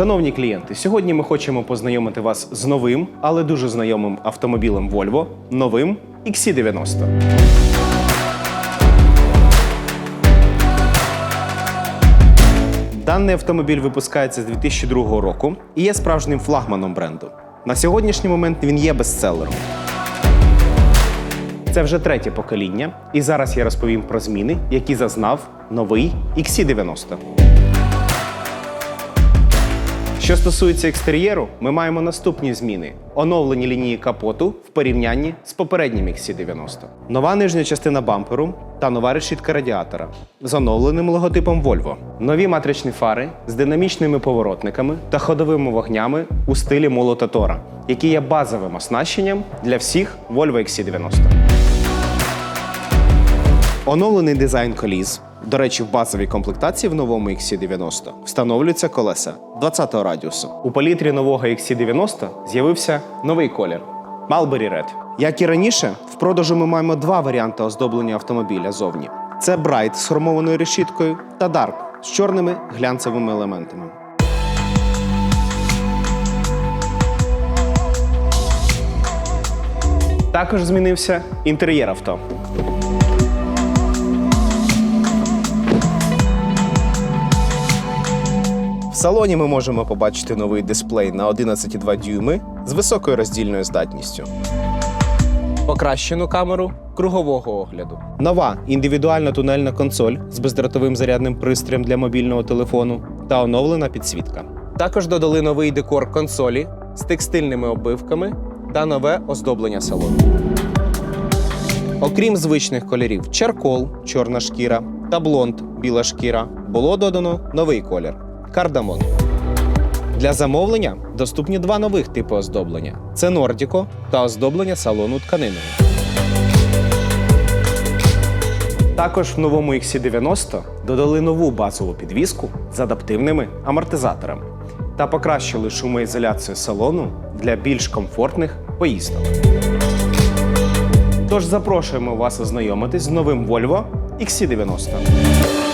Шановні клієнти, сьогодні ми хочемо познайомити вас з новим, але дуже знайомим автомобілем Volvo, новим XC90. Даний автомобіль випускається з 2002 року і є справжнім флагманом бренду. На сьогоднішній момент він є бестселером. Це вже третє покоління, і зараз я розповім про зміни, які зазнав новий XC90. Що стосується екстер'єру, ми маємо наступні зміни: оновлені лінії капоту в порівнянні з попереднім XC90, нова нижня частина бамперу та нова решітка радіатора з оновленим логотипом Volvo, нові матричні фари з динамічними поворотниками та ходовими вогнями у стилі молота Тора, які є базовим оснащенням для всіх Volvo XC90. Оновлений дизайн коліс. До речі, в базовій комплектації в новому XC90 встановлюються колеса 20-го радіусу. У палітрі нового XC90 з'явився новий колір Mulberry Red. Як і раніше, в продажу ми маємо два варіанти оздоблення автомобіля зовні: це Bright з хромованою решіткою та Dark з чорними глянцевими елементами. Також змінився інтер'єр авто. Салоні ми можемо побачити новий дисплей на 11,2 дюйми з високою роздільною здатністю. Покращену камеру кругового огляду. Нова індивідуальна тунельна консоль з бездротовим зарядним пристроєм для мобільного телефону та оновлена підсвітка. Також додали новий декор консолі з текстильними оббивками та нове оздоблення салону. Окрім звичних кольорів чаркол, чорна шкіра та блонд, біла шкіра, було додано новий колір кардамон. Для замовлення доступні два нових типи оздоблення: це Нордіко та оздоблення салону тканиною. Також в новому XC90 додали нову базову підвіску з адаптивними амортизаторами та покращили шумоізоляцію салону для більш комфортних поїздок. Тож запрошуємо вас ознайомитись з новим Volvo XC90.